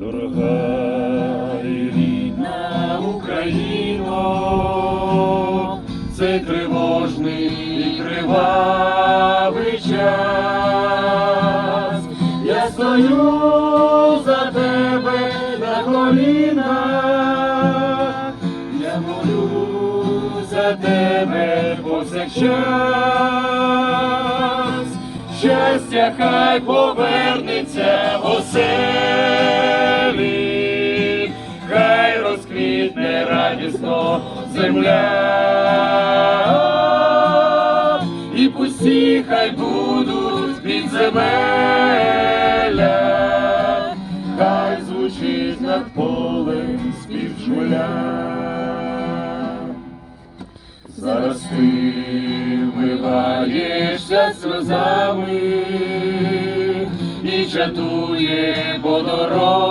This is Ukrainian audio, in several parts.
Дорога і рідна Україно, цей тривожний і кривавий час. Я стою за тебе на колінах, я молю за тебе повсякчас. Щастя хай повернеться в радісно земля, і пусті хай будуть підземелля, хай звучить над полем спів жмеля. Зараз ти вмиваєшся сльозами і чатує по дорогам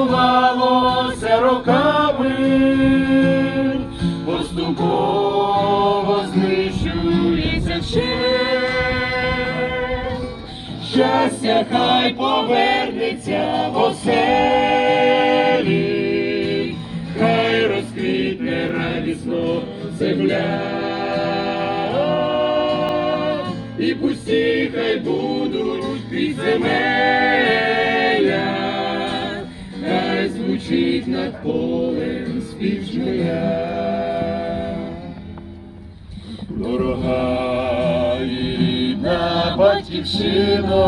будувалося роками, поступово знищується вщент. Щастя хай повернеться в оселі, хай розквітне радісно земля, і пусті хай будуть хай звучить над полем спів. Дорога і рідна батьківщино,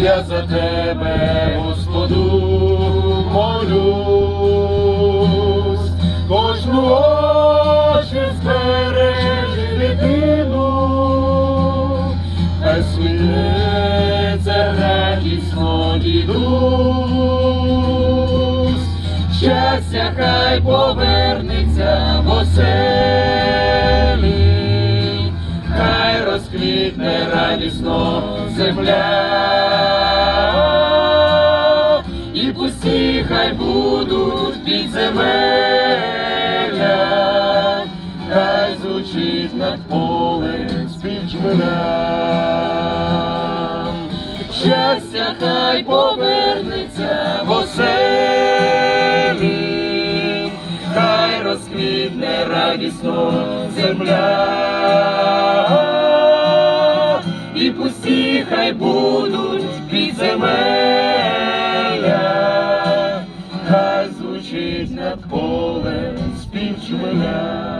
я за тебе, Господу, молюсь, кожну очі збережи дитину, хай сміється радісно дідусь, щастя хай повернеться в оселі, хай розквітне радісно земля, і пусті хай будуть підземелля, хай звучить над полем спів. Щастя хай повернеться в оселі, розквітне радісно земля, і пусті хай будуть підземелля, хай звучить над полем співчменя.